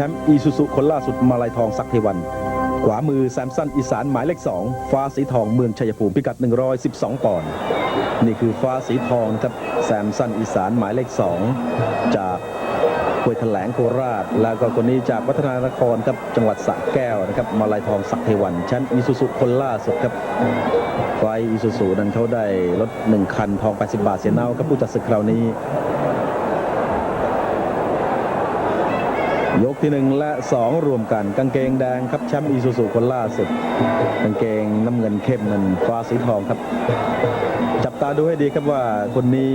แชมป์อีซูซุคนล่าสุดมาลายทองสักเทวัน ขวามือแซมสันอีสานหมายเลขสองฟ้าสีทองเมืองชัยภูมิพิกัด 112 ปอนด์นี่คือฟ้าสีทองครับแซมสันอีสานหมายเลขสองจากห้วยแถลงโคราช แล้วก็คนนี้จากวัฒนานครครับจังหวัดสระแก้วนะครับมาลายทองสักเทวันแชมป์อีซูซุคนล่าสุดครับไฟอีซูซูนั้นเขาได้รถหนึ่งคันทอง 80 บาทเสียเนาครับผู้จัดศึกคราวนี้ ยกที่หนึ่งและสองรวมกัน กางเกงแดงครับแชมป์อีซูซูคนล่าสุด กางเกงน้ำเงินเข้มนั้นฟ้าสีทองครับ จับตาดูให้ดีครับว่าคนนี้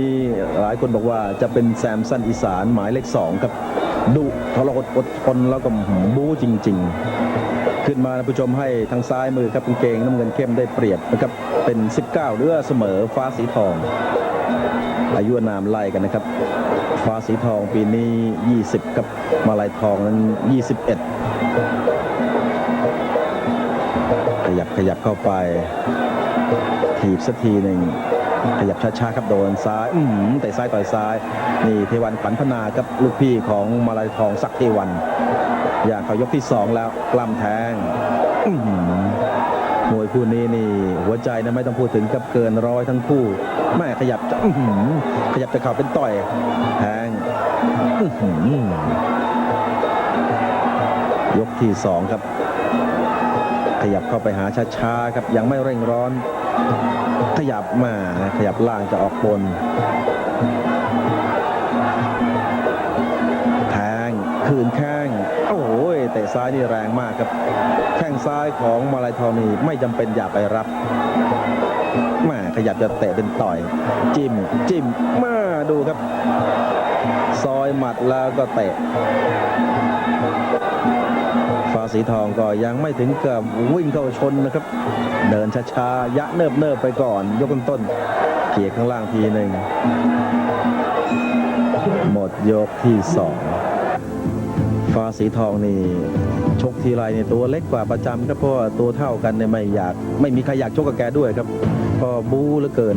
หลายคนบอกว่าจะเป็นแซมสันอีสานหมายเลขสองครับดุทรหดอดทนแล้วก็หืมบู๊จริง ๆ ขึ้นมาผู้ชมให้ทางซ้ายมือครับกางเกงน้ำเงินเข้มได้เปรียบนะครับเป็น 19เรือเสมอฟ้าสีทองอายุนามไล่กันนะครับ ฟ้าสีทองปีนี้ 20 กับมาลายทองนั้น 21 ขยับขยับเข้าไป ถีบสักทีหนึ่ง ขยับช้าๆครับโดนซ้ายอือหือแต่ซ้ายต่อยซ้าย นี่เทวันขวัญพนาครับลูกพี่ของมาลายทองสักเทวัน อย่างเขายกที่สองแล้วกล้ำแทง อื้อหือ มวยคู่นี้นี่หัวใจนะไม่ต้องพูดถึงกับเกินร้อยทั้งคู่แม่ขยับจะขยับจะเข่าเป็นต่อยแทงยกที่สองครับ ขยับเข้าไปหาช้าๆครับยังไม่เร่งร้อน ขยับมาขยับล่างจะออกบนแทงคืนแข้ง ซ้ายนี่แรงมากครับ แข้งซ้ายของมาลายทองนี่ไม่จำเป็นอย่าไปรับแมาขยับจะเตะเป็นต่อย จิ้มจิ้มมาดูครับ ซอยหมัดแล้วก็เตะฟ้าสีทองก็ยังไม่ถึงกับวิ่งเข้าชนนะครับ เดินช้าๆยะเนิบเนิบๆไปก่อน ยกต้นๆเขี่ยข้างล่างทีหนึ่งหมดยกที่สอง ฟ้าสีทองนี่ชกทีไรเนี่ยตัวเล็กกว่าประจำครับเพราะว่าตัวเท่ากันเนี่ยไม่อยาก ไม่มีใครอยากชกกับแกด้วยครับเพราะบู๊เหลือเกิน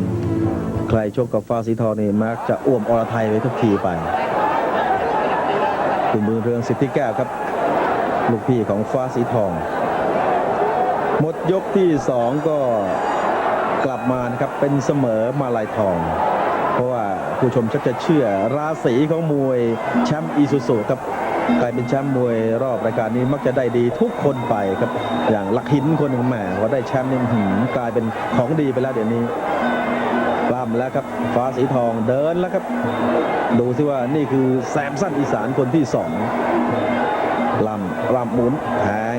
ใครชกกับฟ้าสีทองนี่มักจะอ้วมอรไทยไว้ทุกทีไปคุณมือเรืองสิทธิแก้วครับ ลูกพี่ของฟ้าสีทอง หมดยกที่สองก็กลับมานะครับเป็นเสมอมาลายทอง เพราะว่าผู้ชมชักจะเชื่อราศีของมวยแชมป์อีซูซูครับ ใครเป็นแชมป์มวยรอบรายการนี้มักจะได้ดีทุกคนไปครับ อย่างลักหินคนหนึ่งแหมว่าได้แชมป์นี่หืมกลายเป็นของดีไปแล้วเดี๋ยวนี้ปล้ำแล้วครับ ฟ้าสีทองเดินแล้วครับ ดูสิว่านี่คือแซมสั้นอีสานคนที่สองลำลำหมุนแทง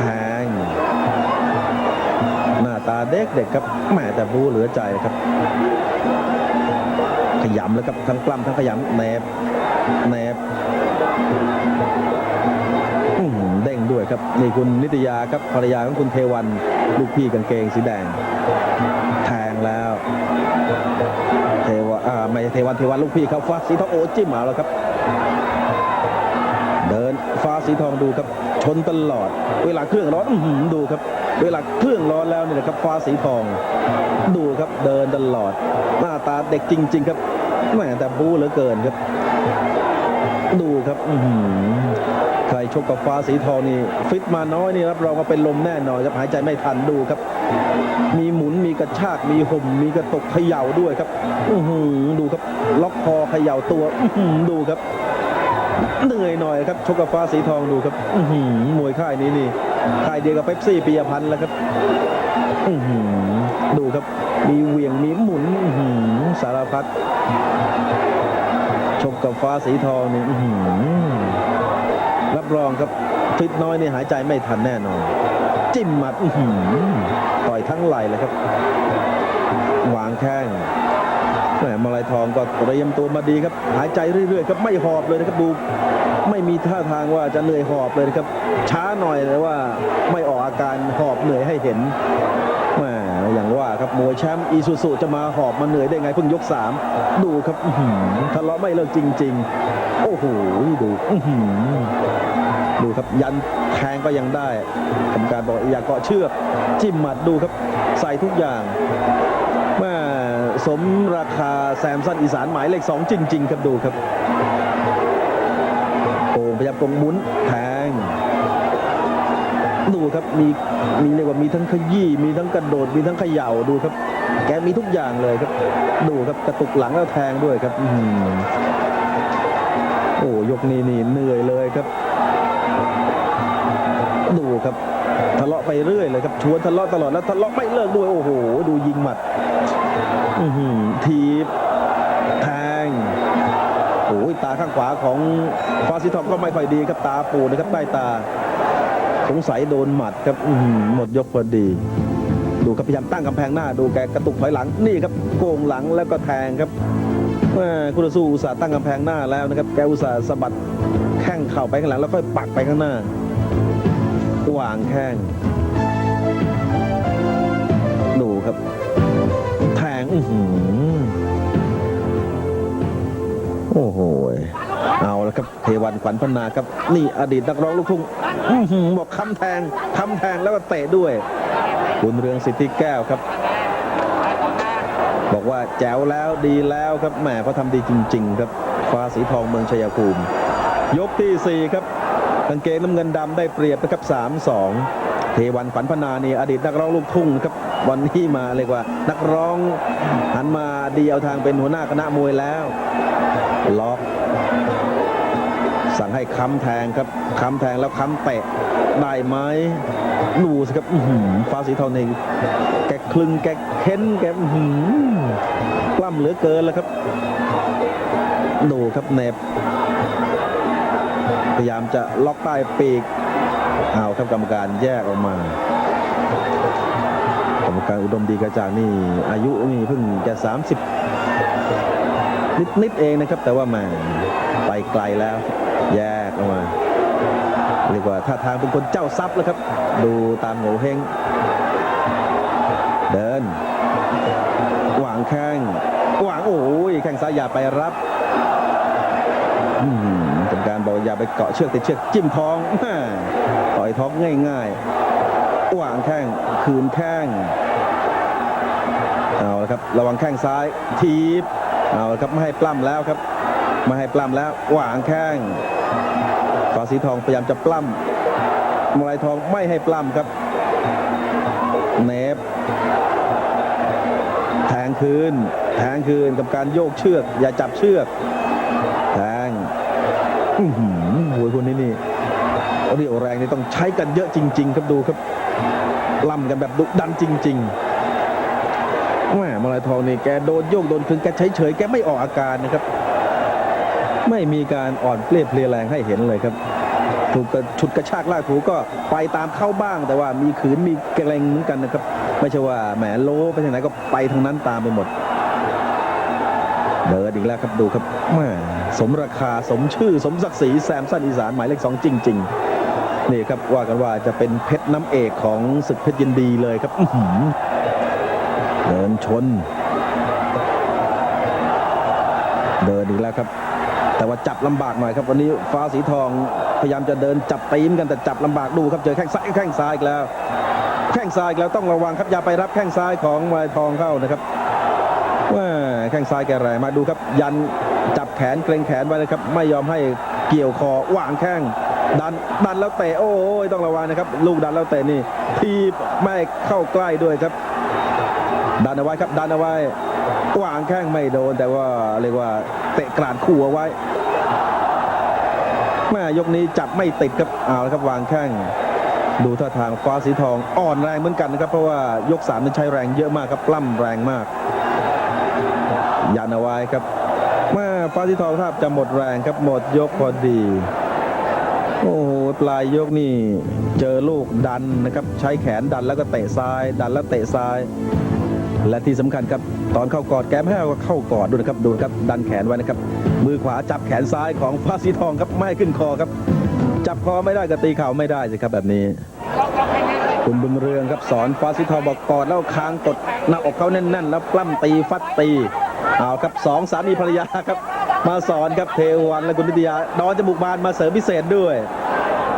แทงหน้าตาเด็กเด็กครับแหมแต่บูเหลือใจครับ ขยำแล้วครับทั้งปล้ำทั้งขยำแนบแนบ เด้งด้วยครับนี่คุณนิตยาครับภรรยาของคุณเทวันลูกพี่กางเกงสีแดง แทงแล้ว เทวะอ่าไม่ใช่เทวันเทวันลูกพี่เขาฟ้าสีทองโอจิ้มมาแล้วครับ เดินฟ้าสีทองดูครับ ชนตลอด เวลาเครื่องร้อนดูครับ เวลาเครื่องร้อนแล้วนี่แหละครับ ฟ้าสีทอง ดูครับเดินตลอด หน้าตาเด็กจริง ๆ ครับแหมแต่บู๊เหลือเกินครับ ดูครับอืใครชกกับฟ้าสีทองนี่ฟิตมาน้อยนี่รับรองว่าเป็นลมแน่นอนครับหายใจไม่ทันดูครับ มีหมุนมีกระชากมีห่มมีกระตกเขย่าด้วยครับอืดูครับ ล็อกคอเขย่าตัวอืดูครับเหนื่อยหน่อยครับชกกับฟ้าสีทองดูครับอืมวยค่ายนี้นี่ค่ายเดียวกับเป๊ปซี่ปียพันธ์แล้วครับอืดูครับ มีเหวี่ยงมีหมุนอืสารพัด ชกกับฟ้าสีทองนี่รับรองครับฟิตน้อยนี่หายใจไม่ทันแน่นอน จิ้มหมัดต่อยทั้งไหลเลยครับ วางแข้งแหมมาลายทองก็เตรียมตัวมาดีครับ หายใจเรื่อยๆครับไม่หอบเลยนะครับดู ไม่มีท่าทางว่าจะเหนื่อยหอบเลยนะครับ ช้าหน่อยแต่ว่าไม่ออกอาการหอบเหนื่อยให้เห็น อย่างว่าครับมวยแชมป์อีซูซูจะมาหอบมาเหนื่อยได้ไงเพิ่งยก 3 ดูครับอื้อหือทะเลาะไม่เลิกจริง ๆ โอ้โหดูอื้อหือดูครับยันแทงก็ยังได้กรรมการบอกอย่าเกาะเชือกจิ้มหมัดดูครับใส่ทุกอย่างแม่สมราคาแซมสันอีสานหมายเลขสองจริง ๆ ครับดูครับโกงพยายามตรงมุนแทง ดูครับมีมีเรียกว่ามีทั้งขยี้มีทั้งกระโดดมีทั้งเขย่าดูครับ แกมีทุกอย่างเลยครับ ดูครับกระตุกหลังแล้วแทงด้วยครับอืโอ้ยกนี้นี่เหนื่อยเลยครับ ดูครับ ทะเลาะไปเรื่อยเลยครับชวนทะเลาะตลอดแล้วทะเลาะไม่เลิกด้วยโอ้โห ดูยิงหมัดทีบแทงโอ้ยตาข้างขวาของฟาซิทองก็ไม่ค่อยดีครับตาปูนะครับใต้ตา สงสัยโดนหมัดครับหมดยกพอดี ดูครับพยายามตั้งกำแพงหน้าดูแกกระตุกถอยหลังนี่ครับโกงหลังแล้วก็แทงครับคู่ต่อสู้อุตส่าห์ตั้งกำแพงหน้าแล้วนะครับแกอุตส่าห์สะบัดแข้งเข่าไปข้างหลังแล้วค่อยปักไปข้างหน้าวางแข้งดูครับแทงอือหือโอ้โหเอ ครับเทวันขวัญพนาครับ นี่อดีตนักร้องลูกทุ่งบอกคำแทงคำแทงแล้วก็เตะด้วยคุณเรืองสิทธิแก้วครับ บอกว่าแจ๋วแล้วดีแล้วครับแหมเขาทำดีจริง ๆ ครับฟ้าสีทองเมืองชัยภูมิ ยกที่ 4 ครับกางเกงน้ำเงินดำได้เปรียบนะครับ3-2 เทวันขวัญพนานี่อดีตนักร้องลูกทุ่งครับวันนี้มาเรียกว่า นักร้องหันมาดีเอาทางเป็นหัวหน้าคณะมวยแล้วล็อก สั่งให้ค้ำแทงครับค้ำแทงแล้วค้ำเตะได้ไหมดูสิครับอือหือฟ้าสีเทองในแกคลึงแกเค้นแกหือกล้ำเหลือเกินแล้วครับดูครับเนบพยายามจะล็อกใต้ปีกเอาครับกรรมการแยกออกมากรรมการอุดมดีกระจ่างนี่อายุนี่เพิ่งจะ 30 นิดนิดๆเองนะครับ แต่ว่าแหมไปไกลแล้ว แยกออกมาเรียกว่าท่าทางเป็นคนเจ้าทรัพย์แล้วครับ ดูตามโง่เฮงเดินหวางแข้งหวางโอ้ยแข้งซ้ายอย่าไปรับอืมกรรมการบอกอย่าไปเกาะเชือกติดเชือกจิ้มท้องแม่ต่อยท้องง่ายๆหวางแข้งคืนแข้งเอาละครับ ระวังแข้งซ้ายทีบเอาละครับไม่ให้ปล้ำแล้วครับ ไม่ให้ปล้ำแล้วหวางแข้งฟ้าสีทองพยายามจะปล้ำมลายทองไม่ให้ปล้ำครับเนฟแทงคืน แทงคืนกับการโยกเชือก อย่าจับเชือก แทงอือหือหัวยคนนี้นี่เรียวแรงนี่ต้องใช้กันเยอะจริง ๆ ครับดูครับล่ำกันแบบดุดันจริงๆแหมมาลายทองนี่แกโดนโยกโดนคืนแกเฉยๆแกไม่ออกอาการนะครับ ไม่มีการอ่อนเปรี้ยเพลียแรงให้เห็นเลยครับ ถูกกระฉุดกระชากลากถูก็ไปตามเข้าบ้าง แต่ว่ามีขืนมีเกรงเหมือนกันนะครับ ไม่ใช่ว่าแหมโลไปทางไหนก็ไปทางนั้นตามไปหมดเดินอีกแล้วครับดูครับแม่สมราคาสมชื่อสมศักดิ์ศรีแซมสันอีสานหมายเลขสองจริง ๆ นี่ครับว่ากันว่าจะเป็นเพชรน้ำเอกของศึกเพชรยินดีเลยครับเดินชน เดินอีกแล้วครับ แต่ว่าจับลำบากหน่อยครับวันนี้ฟ้าสีทองพยายามจะเดินจับตีนกันแต่จับลำบากดูครับเจอแข้งซ้ายแข้งซ้ายอีกแล้ว แข้งซ้ายอีกแล้วต้องระวังครับอย่าไปรับแข้งซ้ายของมายทองเข้านะครับว่าแข้งซ้ายแกแรงมาดูครับ ยันจับแขนเกรงแขนไว้นะครับ ไม่ยอมให้เกี่ยวคอวางแข้งดันดันแล้วเตะโอ้ยต้องระวังนะครับ ลูกดันแล้วเตะนี่ทีไม่เข้าใกล้ด้วยครับ ดันเอาไว้ครับดันเอาไว้วางแข้งไม่โดนแต่ว่าเรียกว่า เตะกราดขู่เอาไว้แม่ยกนี้จับไม่ติดครับเอาละครับวางแข้งดูท่าทางฟ้าสีทองอ่อนแรงเหมือนกันนะครับ เพราะว่ายกสามนั้นใช้แรงเยอะมากครับปล้ำแรงมากยันเอาไว้ครับแม่ฟ้าสีทองแทบจะหมดแรงครับหมดยกพอดี โอ้โหปลายยกนี่เจอลูกดันนะครับ ใช้แขนดันแล้วก็เตะซ้าย ดันแล้วเตะซ้าย และที่สำคัญครับตอนเข้ากอดแกมให้เอาเข้ากอดดูนะครับดูนะครับดันแขนไว้นะครับ มือขวาจับแขนซ้ายของฟ้าสีทองครับไม้ขึ้นคอครับ จับคอไม่ได้ก็ตีเข่าไม่ได้สิครับแบบนี้ คุณบุญเรืองครับสอนฟ้าสีทองบอกกอดแล้วคางกดหน้าอกเขาแน่นๆ แล้วปล้ำตีฟัดตีเอาครับสองสามีภรรยาครับ มาสอนครับเทวันและคุณนิตยาดอนจมูกบานมาเสริมพิเศษด้วย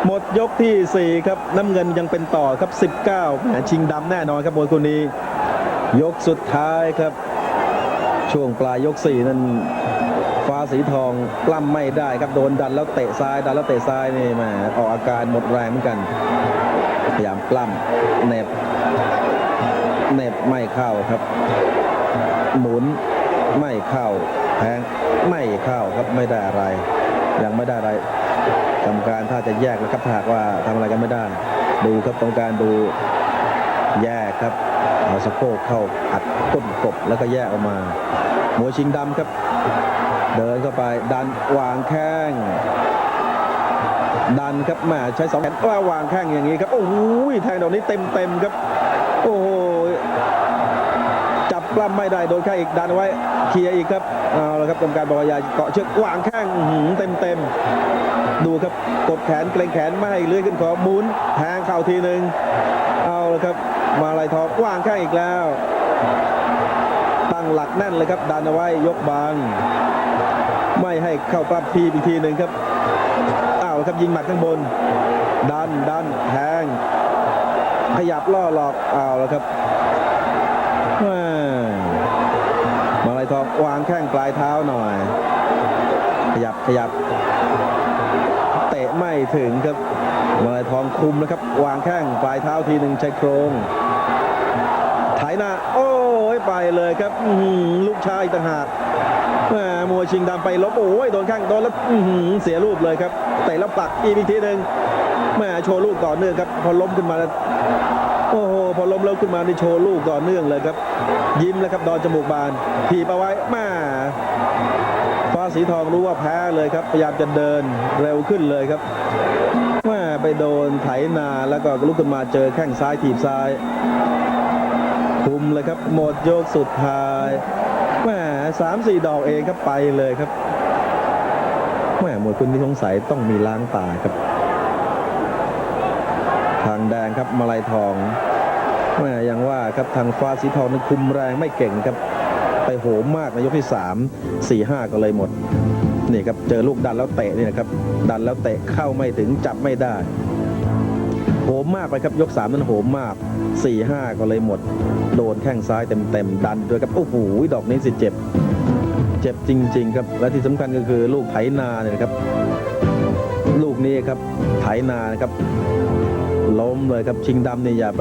หมดยกทีสี่4 ครับน้ำเงินยังเป็นต่อครับ 19แหมชิงดำแน่นอนครับมวยคนนี้ ยกสุดท้ายครับ ช่วงปลายยก4นั้นฟ้าสีทองปล้ำไม่ได้ครับโดนดันแล้วเตะซ้ายดันแล้วเตะซ้ายนี่แหมออกอาการหมดแรงเหมือนกัน พยายามปล้ำเหน็บเหน็บไม่เข้าครับ หมุนไม่เข้าแทงไม่เข้าครับไม่ได้อะไร ยังไม่ได้อะไรกรรมการถ้าจะแยกนะครับถ้าหากว่าทำอะไรกันไม่ได้ ดูครับกรรมการดู แยกครับเอาสะโพกเข้าอัดก้นกบแล้วก็แยกออกมาหมวยชิงดำครับ เดินเข้าไปดันวางแข้งดันครับแมาใช้สองแขนว่าวางแข้งอย่างนี้ครับ โอ้โหแทงดอกนี้เต็มเต็มครับ โอ้โหจับปล้ำไม่ได้โดนแข้งอีกดันไว้เคลียร์อีกครับเอาละครับกรรมการบอกว่าอย่าเกาะเชือกวางแข้งเต็มเต็มดูครับกดแขนเกรงแขนไม่ให้เลื่อนขึ้นขอหมุนแทงเข่าทีหนึ่งเอาละครับ มาลายทองวางแข้งอีกแล้ว ตั้งหลักแน่นเลยครับ ดันเอาไว้ยกบาง ไม่ให้เข้าปรับทีอีกทีหนึ่งครับอ้าวครับยิงหมัดข้างบน ดันดันแทงขยับล่อหลอกอ้าวแล้วครับแม่มาลายทองวางแข้งปลายเท้าหน่อย ขยับขยับ เตะไม่ถึงครับ มาลายทองคุมนะครับ วางแข้งปลายเท้าทีหนึ่งใช้โครงไถหน้า โอ้ยไปเลยครับลูกชายต่างหากแหม่มวยชิงดำไปลบโอ้ยโดนข้างโดนแล้วเสียรูปเลยครับเตะแล้วปักอีกทีหนึ่งแหม่โชว์ลูกต่อเนื่องครับพอล้มขึ้นมาแล้วโอ้โหพอล้มแล้วขึ้นมานี่โชว์ลูกต่อเนื่องเลยครับ ยิ้มแล้วครับดอนจมูกบานถีบเอาไว้แม่ฟ้าสีทองรู้ว่าแพ้เลยครับ พยายามจะเดินเร็วขึ้นเลยครับ แม่ไปโดนไถนาแล้วก็ลุกขึ้นมาเจอแข้งซ้ายถีบซ้าย คุมเลยครับหมดโยกสุดท้ายแหมสามสี่ดอกเองครับไปเลยครับแม่หมวยคุณที่สงสัยต้องมีล้างตาครับ ทางแดงครับมาลายทองแหมยังว่าครับทางฟ้าสีทองนั้นคุมแรงไม่เก่งครับ ไปโหมมากในยกที่3 4 5ก็เลยหมด นี่ครับเจอลูกดันแล้วเตะนี่นะครับ ดันแล้วเตะเข้าไม่ถึงจับไม่ได้โหมมากไปครับยก3นั้นโหมมาก 4 5 ก็เลยหมด โดนแข้งซ้ายเต็มๆดันด้วยครับโอ้โหดอกนี้สิเจ็บ เจ็บจริง ๆ ครับ และที่สำคัญก็คือลูกไถนาเนี่ยนะครับ ลูกนี้ครับไถนานะครับล้มเลยครับชิงดำเนี่ยอย่าไป